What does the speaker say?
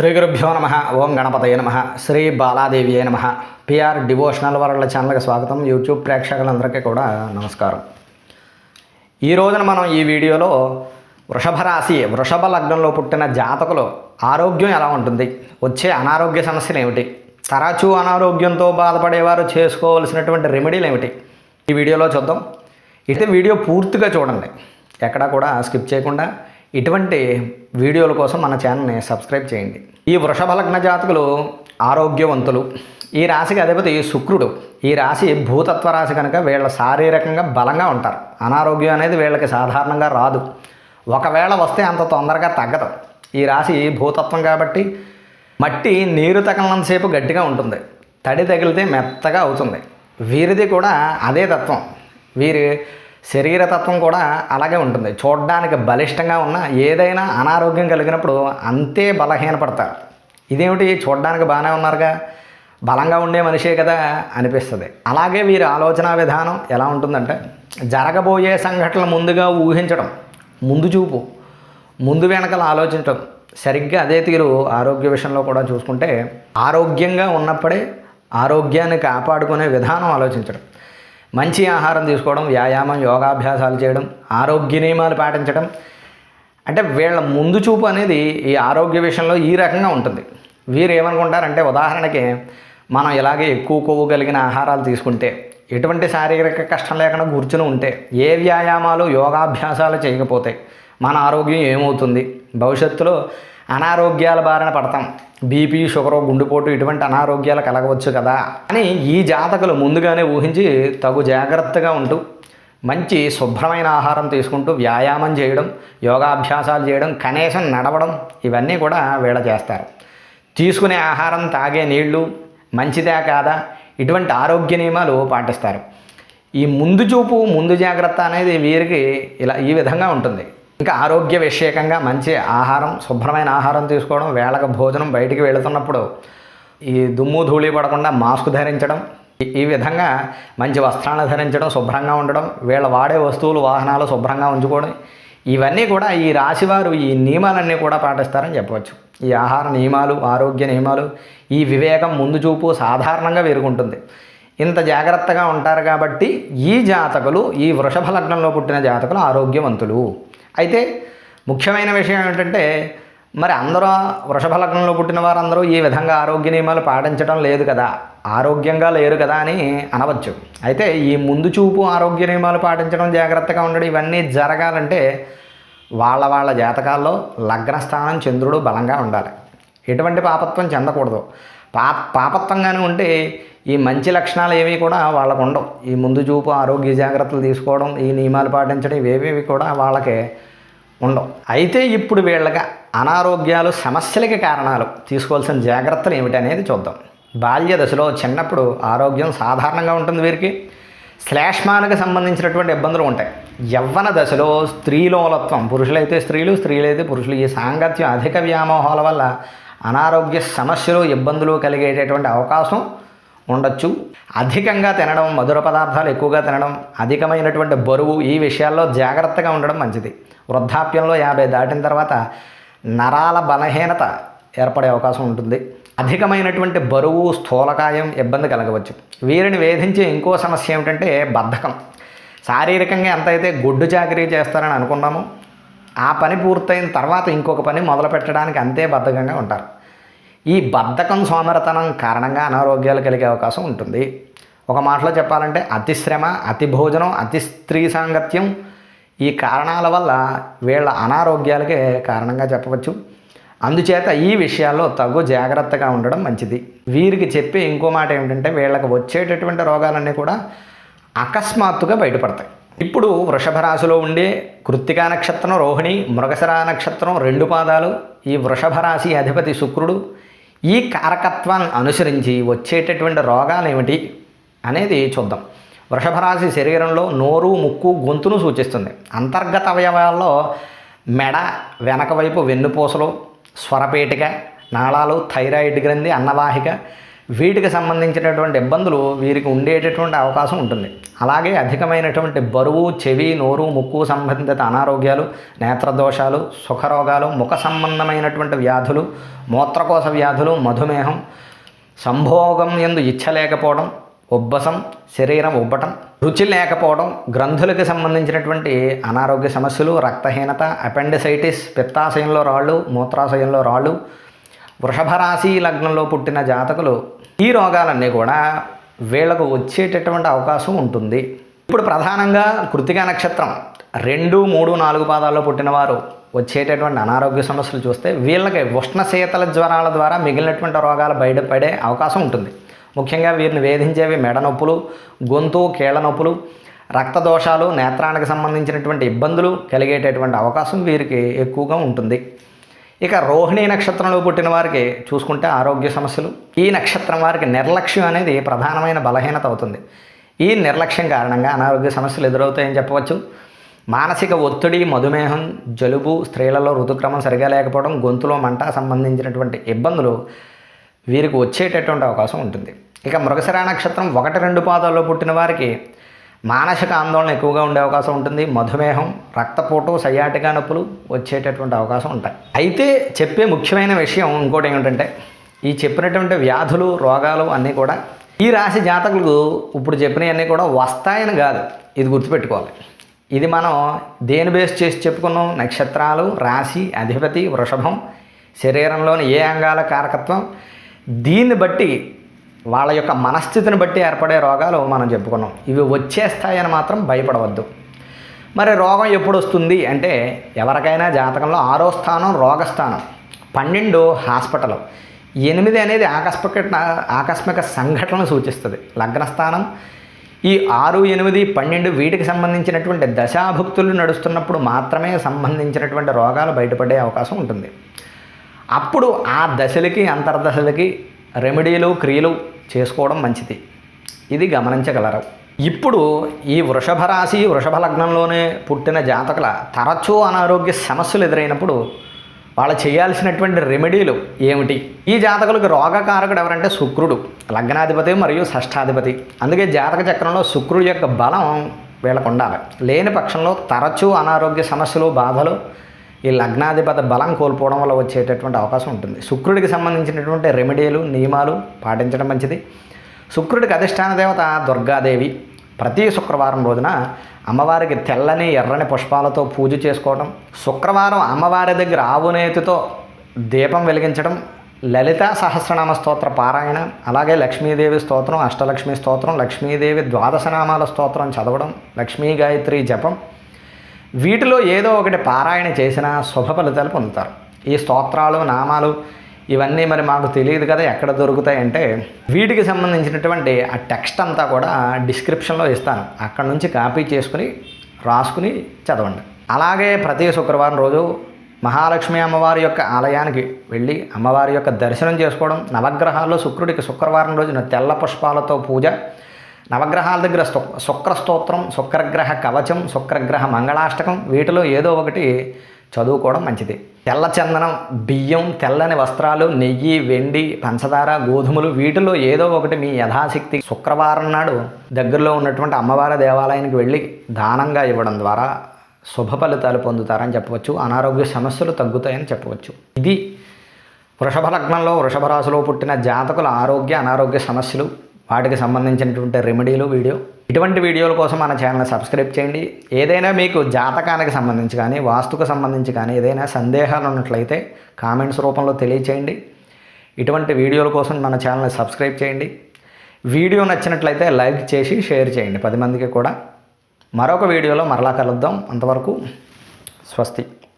శ్రీ గురుభ్యో నమ. ఓం గణపతయ నమ. శ్రీ బాలాదేవి నమ. పిఆర్ డివోషనల్ వరల్డ్ ఛానల్కి స్వాగతం. యూట్యూబ్ ప్రేక్షకులందరికీ కూడా నమస్కారం. ఈ రోజున మనం ఈ వీడియోలో వృషభ రాశి వృషభ లగ్నంలో పుట్టిన జాతకులు ఆరోగ్యం ఎలా ఉంటుంది? వచ్చే అనారోగ్య సమస్యలు ఏమిటి? తరచూ అనారోగ్యంతో బాధపడేవారు చేసుకోవాల్సినటువంటి రెమెడీలు ఏమిటి? ఈ వీడియోలో చూద్దాం. అయితే వీడియో పూర్తిగా చూడండి. ఎక్కడా కూడా స్కిప్ చేయకుండా ఇటువంటి వీడియోల కోసం మన ఛానల్ని సబ్స్క్రైబ్ చేయండి. ఈ వృషభ లగ్న జాతకులు ఆరోగ్యవంతులు. ఈ రాశికి అధిపతి శుక్రుడు. ఈ రాశి భూతత్వ రాశి కనుక వీళ్ళ శారీరకంగా బలంగా ఉంటారు. అనారోగ్యం అనేది వీళ్ళకి సాధారణంగా రాదు. ఒకవేళ వస్తే అంత తొందరగా తగ్గదు. ఈ రాశి భూతత్వం కాబట్టి మట్టి నీరు తగిలినంతసేపు గట్టిగా ఉంటుంది. తడి తగిలితే మెత్తగా అవుతుంది. వీరిది కూడా అదే తత్వం. వీరి శరీరతత్వం కూడా అలాగే ఉంటుంది. చూడడానికి బలిష్టంగా ఉన్న ఏదైనా అనారోగ్యం కలిగినప్పుడు అంతే బలహీనపడతారు. ఇదేమిటి? చూడడానికి బాగానే ఉన్నారుగా? బలంగా ఉండే మనిషే కదా అనిపిస్తుంది. అలాగే వీరి ఆలోచన విధానం ఎలా ఉంటుందంటే జరగబోయే సంఘటనలు ముందుగా ఊహించడం ముందు చూపు ముందు వెనకల ఆలోచించడం. సరిగ్గా అదే తీరు ఆరోగ్య విషయంలో కూడా చూసుకుంటే ఆరోగ్యంగా ఉన్నప్పుడే ఆరోగ్యాన్ని కాపాడుకునే విధానం ఆలోచించడం. మంచి ఆహారం తీసుకోవడం వ్యాయామం యోగాభ్యాసాలు చేయడం ఆరోగ్య నియమాలు పాటించడం. అంటే వీళ్ళ ముందు చూపు అనేది ఈ ఆరోగ్య విషయంలో ఈ రకంగా ఉంటుంది. వీరు ఏమనుకుంటారంటే ఉదాహరణకి మనం ఇలాగే ఎక్కువ కొవ్వు కలిగిన ఆహారాలు తీసుకుంటే ఎటువంటి శారీరక కష్టం లేకుండా కూర్చుని ఉంటే ఏ వ్యాయామాలు యోగాభ్యాసాలు చేయకపోతే మన ఆరోగ్యం ఏమవుతుంది? భవిష్యత్తులో అనారోగ్యాల బారిన పడతాం. బీపీ షుగరు గుండెపోటు ఇటువంటి అనారోగ్యాలు కలగవచ్చు కదా? అని ఈ జాతకులు ముందుగానే ఊహించి తగు జాగ్రత్తగా ఉంటూ మంచి శుభ్రమైన ఆహారం తీసుకుంటూ వ్యాయామం చేయడం యోగాభ్యాసాలు చేయడం కనీసం నడవడం ఇవన్నీ కూడా వీళ్ళ చేస్తారు. తీసుకునే ఆహారం తాగే నీళ్ళు మంచిదే కాదా? ఇటువంటి ఆరోగ్య నియమాలు పాటిస్తారు. ఈ ముందు చూపు ముందు జాగ్రత్త అనేది వీరికి ఇలా ఈ విధంగా ఉంటుంది. ఇంకా ఆరోగ్య విషయకంగా మంచి ఆహారం శుభ్రమైన ఆహారం తీసుకోవడం వేళకు భోజనం బయటికి వెళుతున్నప్పుడు ఈ దుమ్ము ధూళి పడకుండా మాస్క్ ధరించడం ఈ- విధంగా మంచి వస్త్రాలను ధరించడం శుభ్రంగా ఉండడం వీళ్ళ వాడే వస్తువులు వాహనాలు శుభ్రంగా ఉంచుకోవడం ఇవన్నీ కూడా ఈ రాశివారు ఈ నియమాలన్నీ కూడా పాటిస్తారని చెప్పవచ్చు. ఈ ఆహార నియమాలు ఆరోగ్య నియమాలు ఈ వివేకం ముందు చూపు సాధారణంగా వీరుకుంటుంది ఇంత జాగ్రత్తగా ఉంటారు కాబట్టి ఈ జాతకులు ఈ వృషభ లగ్నంలో పుట్టిన జాతకులు ఆరోగ్యవంతులు. అయితే ముఖ్యమైన విషయం ఏంటంటే మరి అందరూ వృషభ లగ్నంలో పుట్టిన వారందరూ ఈ విధంగా ఆరోగ్య నియమాలు పాటించడం లేదు కదా. ఆరోగ్యంగా లేరు కదా అని అనవచ్చు. అయితే ఈ ముందు చూపు ఆరోగ్య నియమాలు పాటించడం జాగ్రత్తగా ఉండడం ఇవన్నీ జరగాలంటే వాళ్ళ వాళ్ళ జాతకాల్లో లగ్నస్థానం చంద్రుడు బలంగా ఉండాలి. ఎటువంటి పాపత్వం చెందకూడదు. పా పాపత్వంగానే ఉంటే ఈ మంచి లక్షణాలు ఏవి కూడా వాళ్ళకు ఉండవు ఈ ముందు చూపు ఆరోగ్య జాగ్రత్తలు తీసుకోవడం ఈ నియమాలు పాటించడం ఇవేవి కూడా వాళ్ళకి ఉండవు. అయితే ఇప్పుడు వీళ్ళకి అనారోగ్యాలు సమస్యలకి కారణాలు తీసుకోవాల్సిన జాగ్రత్తలు ఏమిటనేది చూద్దాం. బాల్య దశలో చిన్నప్పుడు ఆరోగ్యం సాధారణంగా ఉంటుంది వీరికి. శ్లేష్మానికి సంబంధించినటువంటి ఇబ్బందులు ఉంటాయి. యవ్వన దశలో స్త్రీలోలత్వం పురుషులైతే స్త్రీలు స్త్రీలైతే పురుషులు. ఈ సాంగత్యం అధిక వ్యామోహాల వల్ల అనారోగ్య సమస్యలు ఇబ్బందులు కలిగేటటువంటి అవకాశం ఉండొచ్చు. అధికంగా తినడం మధుర పదార్థాలు ఎక్కువగా తినడం అధికమైనటువంటి బరువు ఈ విషయాల్లో జాగ్రత్తగా ఉండడం మంచిది. వృద్ధాప్యంలో యాభై దాటిన తర్వాత నరాల బలహీనత ఏర్పడే అవకాశం ఉంటుంది. అధికమైనటువంటి బరువు స్థూలకాయం ఇబ్బంది కలగవచ్చు. వీరిని వేధించే ఇంకో సమస్య ఏమిటంటే బద్ధకం. శారీరకంగా ఎంతైతే గుడ్డు చాకరీ చేస్తారని అనుకున్నామో ఆ పని పూర్తయిన తర్వాత ఇంకొక పని మొదలు పెట్టడానికి అంతే బద్ధకంగా ఉంటారు. ఈ బద్ధకం సోమరతనం కారణంగా అనారోగ్యాలు కలిగే అవకాశం ఉంటుంది. ఒక మాటలో చెప్పాలంటే అతి శ్రమ అతి భోజనం అతి స్త్రీ సాంగత్యం ఈ కారణాల వల్ల వీళ్ళ అనారోగ్యాలకే కారణంగా చెప్పవచ్చు. అందుచేత ఈ విషయాల్లో తగు జాగ్రత్తగా ఉండడం మంచిది. వీరికి చెప్పే ఇంకో మాట ఏమిటంటే వీళ్ళకి వచ్చేటటువంటి రోగాలన్నీ కూడా అకస్మాత్తుగా బయటపడతాయి. ఇప్పుడు వృషభ రాశిలో ఉండే కృత్తికా నక్షత్రం రోహిణి మృగశిర నక్షత్రం రెండు పాదాలు. ఈ వృషభ రాశి అధిపతి శుక్రుడు ఈ కారకత్వాన్ని అనుసరించి వచ్చేటటువంటి రోగాలు ఏమిటి అనేది చూద్దాం. వృషభరాశి శరీరంలో నోరు ముక్కు గొంతును సూచిస్తుంది. అంతర్గత అవయవాల్లో మెడ వెనక వైపు వెన్నుపూసలు స్వరపేటిక నాళాలు థైరాయిడ్ గ్రంథి అన్నవాహిక వీటికి సంబంధించినటువంటి ఇబ్బందులు వీరికి ఉండేటటువంటి అవకాశం ఉంటుంది. అలాగే అధికమైనటువంటి బరువు చెవి నోరు ముక్కు సంబంధిత అనారోగ్యాలు నేత్రదోషాలు సుఖరోగాలు ముఖ సంబంధమైనటువంటి వ్యాధులు మూత్రకోశ వ్యాధులు మధుమేహం సంభోగం ఎందు ఇచ్చ లేకపోవడం ఉబ్బసం శరీరం ఉబ్బటం రుచి లేకపోవడం గ్రంథులకు సంబంధించినటువంటి అనారోగ్య సమస్యలు రక్తహీనత అపెండిసైటిస్ పిత్తాశయంలో రాళ్ళు మూత్రాశయంలో రాళ్ళు వృషభరాశి లగ్నంలో పుట్టిన జాతకులు ఈ రోగాలన్నీ కూడా వీళ్ళకు వచ్చేటటువంటి అవకాశం ఉంటుంది. ఇప్పుడు ప్రధానంగా కృతికా నక్షత్రం రెండు మూడు నాలుగు పాదాల్లో పుట్టిన వారు వచ్చేటటువంటి అనారోగ్య సమస్యలు చూస్తే వీళ్ళకి ఉష్ణ శీతల జ్వరాల ద్వారా మిగిలినటువంటి రోగాలు బయటపడే అవకాశం ఉంటుంది. ముఖ్యంగా వీరిని వేధించేవి మెడ నొప్పులు గొంతు కీళ్ళ నొప్పులు రక్త దోషాలు నేత్రానికి సంబంధించినటువంటి ఇబ్బందులు కలిగేటటువంటి అవకాశం వీరికి ఎక్కువగా ఉంటుంది. ఇక రోహిణి నక్షత్రంలో పుట్టిన వారికి చూసుకుంటే ఆరోగ్య సమస్యలు. ఈ నక్షత్రం వారికి నిర్లక్ష్యం అనేది ప్రధానమైన బలహీనత అవుతుంది. ఈ నిర్లక్ష్యం కారణంగా అనారోగ్య సమస్యలు ఎదురవుతాయని చెప్పవచ్చు. మానసిక ఒత్తిడి మధుమేహం జలుబు స్త్రీలలో ఋతుక్రమం సరిగా లేకపోవడం గొంతులో మంట సంబంధించినటువంటి ఇబ్బందులు వీరికి వచ్చేటటువంటి అవకాశం ఉంటుంది. ఇక మృగశిర నక్షత్రం ఒకటి రెండు పాదాల్లో పుట్టిన వారికి మానసిక ఆందోళన ఎక్కువగా ఉండే అవకాశం ఉంటుంది మధుమేహం రక్తపోటు సయాటికా నొప్పులు వచ్చేటటువంటి అవకాశం ఉంటాయి. అయితే చెప్పే ముఖ్యమైన విషయం ఇంకోటి ఏమిటంటే ఈ చెప్పినటువంటి వ్యాధులు రోగాలు అన్నీ కూడా ఈ రాశి జాతకులకు ఇప్పుడు చెప్పినవన్నీ కూడా వస్తాయని కాదు. ఇది గుర్తుపెట్టుకోవాలి. ఇది మనం దేని బేస్ చేసి చెప్పుకున్నాం? నక్షత్రాలు రాశి అధిపతి వృషభం శరీరంలోని ఏ అంగాల కారకత్వం? దీన్ని బట్టి వాళ్ళ యొక్క మనస్థితిని బట్టి ఏర్పడే రోగాలు మనం చెప్పుకున్నాం. ఇవి వచ్చేస్తాయని మాత్రం భయపడవద్దు. మరి రోగం ఎప్పుడు వస్తుంది అంటే ఎవరికైనా జాతకంలో ఆరో స్థానం రోగస్థానం పన్నెండు హాస్పిటల్. ఎనిమిది అనేది ఆకస్మిక ఆకస్మిక సంఘటనను సూచిస్తుంది. లగ్నస్థానం ఈ ఆరు ఎనిమిది పన్నెండు వీటికి సంబంధించినటువంటి దశాభుక్తులు నడుస్తున్నప్పుడు మాత్రమే సంబంధించినటువంటి రోగాలు బయటపడే అవకాశం ఉంటుంది. అప్పుడు ఆ దశలకి అంతర్దశలకి రెమెడీలు క్రియలు చేసుకోవడం మంచిది. ఇది గమనించగలరు. ఇప్పుడు ఈ వృషభ రాశి వృషభ లగ్నంలోనే పుట్టిన జాతకుల తరచూ అనారోగ్య సమస్యలు ఎదురైనప్పుడు వాళ్ళు చేయాల్సినటువంటి రెమెడీలు ఏమిటి? ఈ జాతకులకు రోగకారకుడు ఎవరంటే శుక్రుడు లగ్నాధిపతి మరియు షష్ఠాధిపతి అందుకే జాతక చక్రంలో శుక్రుడు యొక్క బలం వీళ్ళకు ఉండాలి లేని పక్షంలో తరచూ అనారోగ్య సమస్యలు బాధలు ఈ లగ్నాధిపత బలం కోల్పోవడం వల్ల వచ్చేటటువంటి అవకాశం ఉంటుంది. శుక్రుడికి సంబంధించినటువంటి రెమెడీలు నియమాలు పాటించడం మంచిది. శుక్రుడికి అధిష్టాన దేవత దుర్గాదేవి ప్రతి శుక్రవారం రోజున అమ్మవారికి తెల్లని ఎర్రని పుష్పాలతో పూజ చేసుకోవడం శుక్రవారం అమ్మవారి దగ్గర ఆవునేతితో దీపం వెలిగించడం లలిత సహస్రనామ స్తోత్ర పారాయణ అలాగే లక్ష్మీదేవి స్తోత్రం అష్టలక్ష్మి స్తోత్రం లక్ష్మీదేవి ద్వాదశనామాల స్తోత్రం చదవడం లక్ష్మీ గాయత్రి జపం వీటిలో ఏదో ఒకటి పారాయణ చేసినా శుభ ఫలితాలు పొందుతారు. ఈ స్తోత్రాలు నామాలు ఇవన్నీ మరి మాకు తెలియదు కదా ఎక్కడ దొరుకుతాయంటే వీటికి సంబంధించినటువంటి ఆ టెక్స్ట్ అంతా కూడా డిస్క్రిప్షన్లో ఇస్తాను. అక్కడ నుంచి కాపీ చేసుకుని రాసుకుని చదవండి. అలాగే ప్రతి శుక్రవారం రోజు మహాలక్ష్మి అమ్మవారి యొక్క ఆలయానికి వెళ్ళి అమ్మవారి యొక్క దర్శనం చేసుకోవడం నవగ్రహాల్లో శుక్రుడికి శుక్రవారం రోజున తెల్ల పుష్పాలతో పూజ నవగ్రహాల దగ్గర స్తు- శుక్ర స్తోత్రం శుక్రగ్రహ కవచం శుక్రగ్రహ మంగళాష్టకం వీటిలో ఏదో ఒకటి చదువుకోవడం మంచిది. తెల్ల చందనం బియ్యం తెల్లని వస్త్రాలు నెయ్యి వెండి పంచదార గోధుమలు వీటిలో ఏదో ఒకటి మీ యథాశక్తి. శుక్రవారం నాడు దగ్గరలో ఉన్నటువంటి అమ్మవారి దేవాలయానికి వెళ్ళి దానంగా ఇవ్వడం ద్వారా శుభ ఫలితాలు పొందుతారని చెప్పవచ్చు. అనారోగ్య సమస్యలు తగ్గుతాయని చెప్పవచ్చు. ఇది వృషభ లగ్నంలో వృషభ రాశిలో పుట్టిన జాతకుల ఆరోగ్య అనారోగ్య సమస్యలు. వాటికి సంబంధించినటువంటి రెమెడీలు వీడియో ఇటువంటి వీడియోల కోసం మన ఛానల్ సబ్స్క్రైబ్ చేయండి. ఏదైనా మీకు జాతకానికి సంబంధించి కానీ వాస్తుకు సంబంధించి కానీ ఏదైనా సందేహాలు ఉన్నట్లయితే కామెంట్స్ రూపంలో తెలియచేయండి. ఇటువంటి వీడియోల కోసం మన ఛానల్ని సబ్స్క్రైబ్ చేయండి. వీడియో నచ్చినట్లయితే లైక్ చేసి షేర్ చేయండి. పది మందికి కూడా. మరొక వీడియోలో మరలా కలుద్దాం. అంతవరకు స్వస్తి.